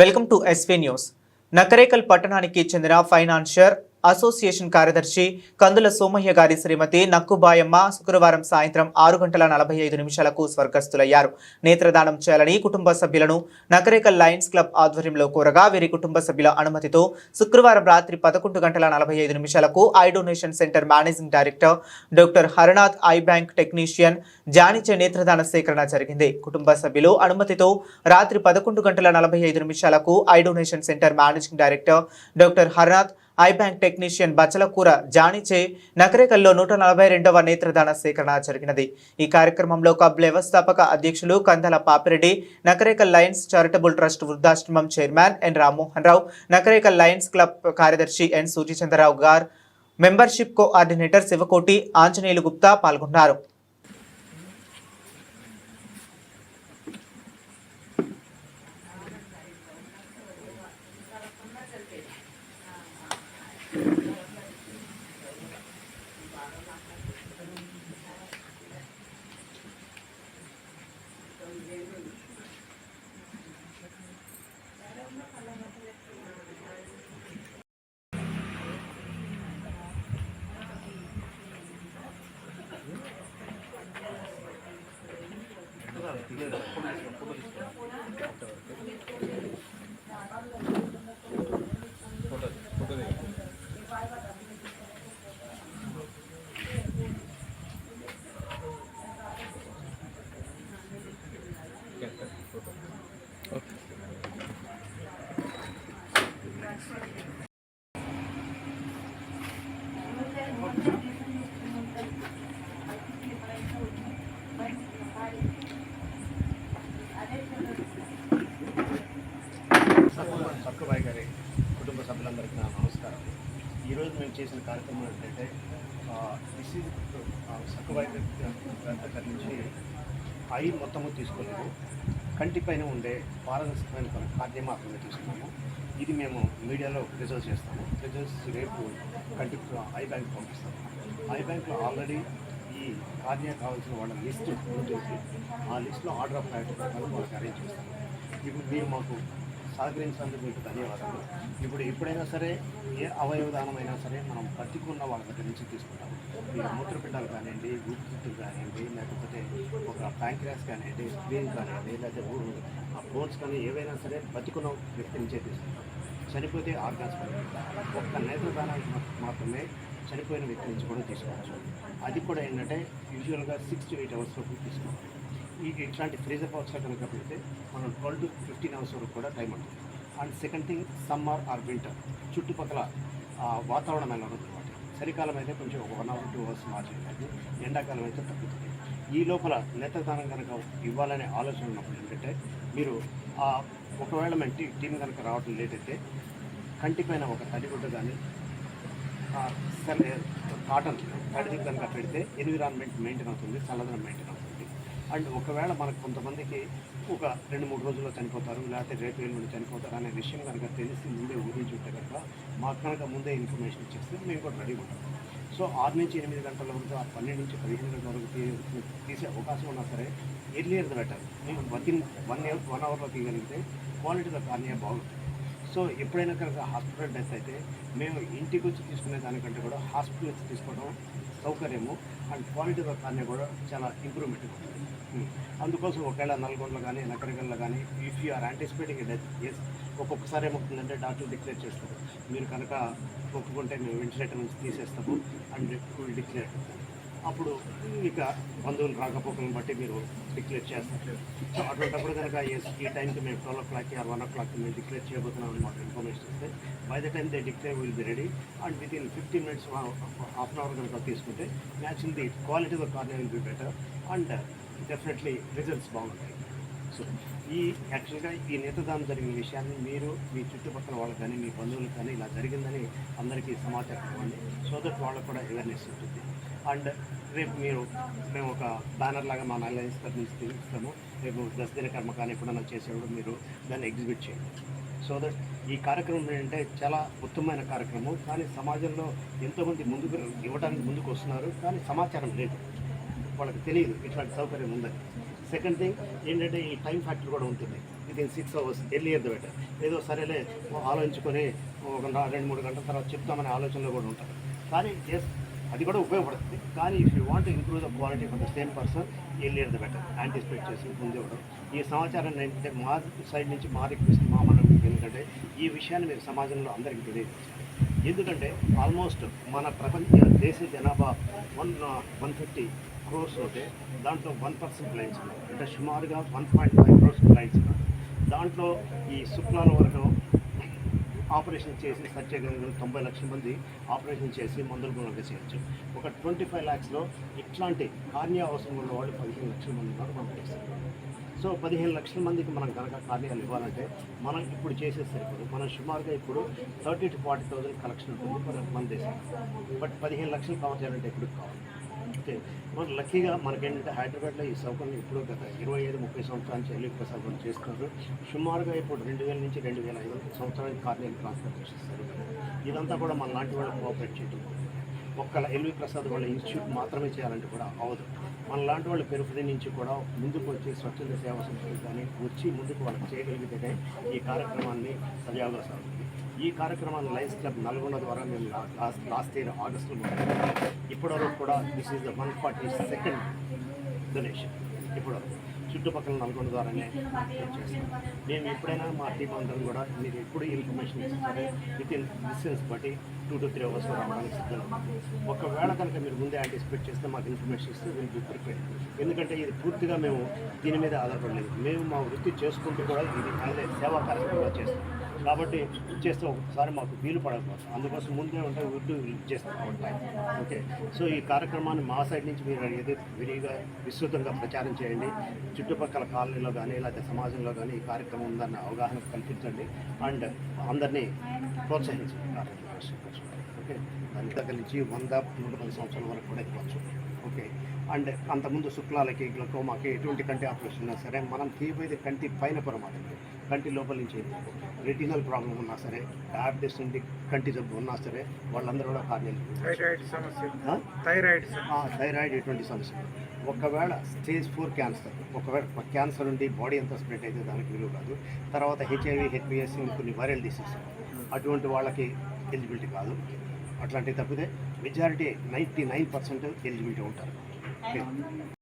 Welcome to SV news. Nakrekal పట్టణానికి చెందిన financier association కార్యదర్శి కందుల సోమయ్య గారి శ్రీమతి నక్కుబాయమ్మ శుక్రవారం సాయంత్రం ఆరు గంటల నలభై ఐదు నిమిషాలకు స్వర్గస్థులయ్యారు. నేత్రదానం చేయాలని కుటుంబ సభ్యులను నకరేకల్ లయన్స్ క్లబ్ ఆధ్వర్యంలో కోరగా వీరి కుటుంబ సభ్యుల అనుమతితో శుక్రవారం రాత్రి పదకొండు గంటల నలభై ఐదు నిమిషాలకు eye donation centre managing director doctor Haranath eye bank technician జానిచే నేత్రదాన సేకరణ జరిగింది. కుటుంబ సభ్యులు అనుమతితో రాత్రి పదకొండు గంటల నలభై ఐదు నిమిషాలకు eye donation centre managing director doctor Haranath eye bank technician బచ్చలకూర జానిచే నకరేకల్లో నూట నలభై రెండవ నేత్రదాన సేకరణ జరిగినది. ఈ కార్యక్రమంలో కబ్ వ్యవస్థాపక అధ్యక్షులు Kandala Papireddy Nakrekal Lions charitable trust వృద్ధాశ్రమం chairman N Rammohan Rao Nakrekal Lions club కార్యదర్శి ఎన్ సూర్యచంద్రరావు గారు మెంబర్షిప్ కోఆర్డినేటర్ శివకోటి ఆంజనేయులు గుప్తా పాల్గొన్నారు. Okay. సక్కుబాయి గారి కుటుంబ సభ్యులందరికీ నా నమస్కారం. ఈరోజు మేము చేసిన కార్యక్రమం ఏంటంటే దిస్ ఈజ్ గారి దగ్గర నుంచి ఐ మొత్తము తీసుకోలేదు. కంటిపైన ఉండే పారదర్శకమైన కొన్ని కార్యం మాత్రమే తీసుకున్నాము. ఇది మేము మీడియాలో రిజర్వ్ చేస్తాము. రిజర్వ్స్ రేపు కంటి ఐ బ్యాంక్ పంపిస్తాము. ఐ బ్యాంక్లో ఆల్రెడీ ఈ కార్యం కావాల్సిన వాళ్ళ లిస్ట్ ఉంటుంది. ఆ లిస్ట్లో ఆర్డర్ ఆఫ్ ప్రయారిటీ ప్రకారం వాళ్ళకి అరేంజ్ చేస్తాము. ఇప్పుడు మీరు మాకు సహకరించినందుకు మీకు ధన్యవాదాలు. ఇప్పుడు ఎప్పుడైనా సరే ఏ అవయవదానమైనా సరే మనం పట్టుకున్న వాళ్ళ దగ్గర నుంచి తీసుకుంటాం మీరు మూత్రపిండాలు కానివ్వండి ఊపిరితిత్తులు కానివ్వండి లేకపోతే ఒక ప్యాంక్రాస్ కానివ్వండి స్క్రీన్ కానివ్వండి లేకపోతే ఊరు ఆ బోన్స్ కానీ ఏవైనా సరే బతికున్న వ్యక్తి నుంచే తీసుకుంటాం. చనిపోతే ఆర్గాన్స్ ఒక్క నేత్రదానానికి మాత్రమే చనిపోయిన వ్యక్తి నుంచి కూడా తీసుకోవచ్చు. అది కూడా ఏంటంటే యూజువల్గా సిక్స్ టు ఎయిట్ అవర్స్ వరకు తీసుకోవాలి. ఈ ఇట్లాంటి ఫ్రీజర్ బాక్స్లో కనుక పెడితే మనం ట్వెల్వ్ టు ఫిఫ్టీన్ అవర్స్ వరకు కూడా టైం ఉంటుంది and second thing summer or winter చుట్టుపక్కల ఆ, వాతావరణం ఎలా ఉంటుంది చలికాలం అయితే కొంచెం ఒక వన్ అవర్ టూ అవర్స్ మార్చింది ఎండాకాలం అయితే తగ్గుతుంది. ఈ లోపల నేత్రదానం కనుక ఇవ్వాలనే ఆలోచన ఉన్నప్పుడు ఏంటంటే మీరు ఆ, ఒకవేళ మన టీ టీం కనుక రావడం లేట్ అయితే కంటిపైన ఒక తడిగుడ్డ కానీ సరే కాటన్ తడిది కనుక పెడితే ఎన్విరాన్మెంట్ మెయింటైన్ అవుతుంది చల్లదనం మెయింటైన్ అవుతుంది. అండ్ ఒకవేళ మనకు కొంతమందికి ఒక రెండు మూడు రోజుల్లో చనిపోతారు లేకపోతే రేపు ఎల్లుండి చనిపోతారు అనే విషయం కనుక తెలిసి ముందే ఊహించి ఉంటే కనుక మాకు కనుక ముందే ఇన్ఫర్మేషన్ ఇచ్చేస్తే మేము కూడా రెడీగా ఉంటాం. సో ఆరు నుంచి ఎనిమిది గంటల వరకు ఆ పన్నెండు నుంచి పదిహేను గంటల వరకు తీసే అవకాశం ఉన్నా సరే ఎర్లియర్ ద బెటర్ మేము వన్ వన్ ఇయర్ వన్ అవర్లో తీయగలిగితే క్వాలిటీలో కానీ బాగుంటుంది. సో ఎప్పుడైనా కనుక హాస్పిటల్ డెత్ అయితే మేము ఇంటికి వచ్చి తీసుకునే దానికంటే కూడా హాస్పిటల్ వచ్చి తీసుకోవడం సౌకర్యము అండ్ క్వాలిటీ ఆఫ్ కానీ కూడా చాలా ఇంప్రూవ్మెంట్ ఉంటుంది అందుకోసం ఒకవేళ నల్గొండలో కానీ నకరికల్లో కానీ if you are anticipating deaths ఒక్కొక్కసారి ఏమవుతుందంటే డాక్టర్ డిక్లేర్ చేస్తారు. మీరు కనుక ఒప్పుకుంటే మేము వెంటిలేటర్ నుంచి తీసేస్తాము అండ్ విల్ డిక్లేర్ అప్పుడు ఇక బంధువులు రాకపోకలను బట్టి మీరు డిక్లేర్ చేస్తారు. సో అటువంటిప్పుడు కనుక ఎస్ ఈ టైంకి మేము ట్వెల్వ్ ఓ క్లాక్కి ఆర్ వన్ ఓ క్లాక్కి మేము డిక్లేర్ చేయబోతున్నాం అనమాట మాకు ఇన్ఫర్మేషన్ ఇస్తే by the time they declare will be ready and within fifteen minutes half an hour కనుక తీసుకుంటే natural the quality of cornea will be better and definitely results బాగుంటాయి. సో ఈ యాక్చువల్గా ఈ నేతదానం జరిగిన విషయాన్ని మీరు మీ చుట్టుపక్కల వాళ్ళకి కానీ మీ బంధువులకు కానీ ఇలా జరిగిందని అందరికీ సమాచారం ఇవ్వండి. సో దట్ వాళ్ళకు కూడా అవేర్నెస్ ఉంటుంది. అండ్ రేపు మీరు మేము ఒక బ్యానర్ లాగా మా నల్లైన్స్ నుంచి తీస్తాము రేపు దశదిన కర్మ కానీ ఎప్పుడైనా చేసేప్పుడు మీరు దాన్ని ఎగ్జిబిట్ చేయండి. సో దట్ ఈ కార్యక్రమం ఏంటంటే చాలా ఉత్తమమైన కార్యక్రమం. కానీ సమాజంలో ఎంతోమంది ముందుకు ఇవ్వడానికి ముందుకు వస్తున్నారు. కానీ సమాచారం లేదు. వాళ్ళకి తెలియదు ఇట్లాంటి సౌకర్యం ఉందని. సెకండ్ థింగ్ ఏంటంటే ఈ టైం ఫ్యాక్టర్ కూడా ఉంటుంది. Within six hours earlier the better ఏదో సరేలే ఆలోచించుకొని ఒక రెండు మూడు గంటల తర్వాత చెప్తామనే ఆలోచనలో కూడా ఉంటారు. కానీ జస్ట్ అది కూడా ఉపయోగపడుతుంది. కానీ if you want improve the quality for the same person earlier the better anticipate చేసి ముందు ఇవ్వడం ఈ సమాచారాన్ని ఏంటంటే మా సైడ్ నుంచి మా రిక్వెస్ట్ మా మనం ఎందుకంటే ఈ విషయాన్ని మీరు సమాజంలో అందరికీ తెలియజేస్తారు. ఎందుకంటే ఆల్మోస్ట్ మన ప్రపంచ దేశ జనాభా వన్ వన్ ఫిఫ్టీ క్రోర్స్ ఉంటే దాంట్లో వన్ పర్సెంట్ లైన్స్ ఉన్నాయి. అంటే సుమారుగా one point five crores lines ఉన్నాయి. దాంట్లో ఈ శుక్లాల వరకు ఆపరేషన్ చేసి సత్యగంగా తొంభై లక్షల మంది ఆపరేషన్ చేసి మందులు గుణంగా చేయొచ్చు. ఒక ట్వంటీ ఫైవ్ ల్యాక్స్లో ఇట్లాంటి కార్నియా అవసరం ఉన్న వాళ్ళు పదిహేను లక్షల మంది ఉన్నారు మనం సో పదిహేను లక్షల మందికి మనం కనుక కార్యాలు ఇవ్వాలంటే మనం ఇప్పుడు చేసే సరిపోదు. మనం సుమారుగా ఇప్పుడు thirty to forty thousand collection ఉంటుంది మన మన దేశం బట్ పదిహేను లక్షలు కవర్ చేయాలంటే ఇప్పుడు కావాలి? ఓకే మన లక్కీగా మనకేంటంటే హైదరాబాద్లో ఈ సౌకర్యం ఇప్పుడు గత ఇరవై ఐదు ముప్పై సంవత్సరాల నుంచి ఎల్లి మనం చేస్తున్నారు. సుమారుగా ఇప్పుడు రెండు వేల నుంచి రెండు వేల ఐదు వందల సంవత్సరానికి కార్యాలయం ట్రాన్స్ఫర్ చేస్తారు ఇదంతా కూడా మన లాంటి వాళ్ళు కోఆపరేట్ చేయడం ఒక్క ఎల్వి ప్రసాద్ వాళ్ళ ఇన్స్టిట్యూట్ మాత్రమే చేయాలంటే కూడా అవదు మన లాంటి వాళ్ళు పెరుపుది నుంచి కూడా ముందుకు వచ్చి స్వచ్ఛంద సేవా సంస్థలు కానీ వచ్చి ముందుకు వాళ్ళకి చేయగలిగితేనే ఈ కార్యక్రమాన్ని సజావుగా సాగుతుంది. ఈ కార్యక్రమాన్ని లయన్స్ క్లబ్ నల్గొండ ద్వారా మేము లాస్ట్ లాస్ట్ ఇయర్ ఆగస్టులో మొదలుపెట్టాము. ఇప్పటివరకు కూడా this is the one forty second donation ఇప్పటివరకు. చుట్టుపక్కల నల్గొండ ద్వారానే చేస్తాం మేము ఎప్పుడైనా మా టీం అందరం కూడా మీరు ఎప్పుడు ఇన్ఫర్మేషన్ ఇస్తారో విత్ ఇన్ డిస్టెన్స్ బట్టి టూ టు త్రీ అవర్స్ రావడానికి సిద్ధంగా ఒకవేళ కనుక మీరు ముందే యాంటిసిపేట్ చేస్తే మాకు ఇన్ఫర్మేషన్ ఇస్తే విల్ బి ప్రిపేర్ ఎందుకంటే ఇది పూర్తిగా మేము దీని మీద ఆధారపడలేదు. మేము మా వృత్తి చేసుకుంటూ కూడా ఇది అదే సేవా కార్యక్రమాలు చేస్తాం. కాబట్టి చేస్తే ఒకసారి మాకు వీలు పడకపోవచ్చు. అందుకోసం ముందే ఉంటే ఉర్దూ చేస్తాం ఓకే సో ఈ కార్యక్రమాన్ని మా సైడ్ నుంచి మీరు ఏదో విరిగా విస్తృతంగా ప్రచారం చేయండి. చుట్టుపక్కల కాలనీలో కానీ లేకపోతే సమాజంలో కానీ ఈ కార్యక్రమం ఉందన్న అవగాహన కల్పించండి. అండ్ అందరినీ ప్రోత్సహించండి. కార్యక్రమం ఓకే దాని దగ్గర నుంచి వంద నూట పది సంవత్సరాల వరకు కూడా ఇవ్వచ్చు ఓకే. అండ్ అంతకుముందు శుక్లాలకి గ్లకోమాకి ఎటువంటి కంటి ఆపరేషన్ ఉన్నా సరే మనం తీయబోయేది కంటి పైన పొరమాటం కంటి లోపల నుంచి రెటినల్ ప్రాబ్లం ఉన్నా సరే డయాబెటీస్ నుండి కంటి జబ్బు ఉన్నా సరే వాళ్ళందరూ కూడా కార్నియల్ థైరాయిడ్? థైరాయిడ్ ఎటువంటి సమస్య? ఒకవేళ స్టేజ్ ఫోర్ క్యాన్సర్ ఒకవేళ క్యాన్సర్ ఉండి బాడీ అంతా స్ప్రెడ్ అయితే దానికి విలువ కాదు. తర్వాత హెచ్ఐవి హెచ్పిఎస్ కొన్ని వైరల్ డిసీజ్ అటువంటి వాళ్ళకి ఎలిజిబిలిటీ కాదు. అట్లాంటివి తప్పితే majority ninety nine percent eligibility ఉంటారు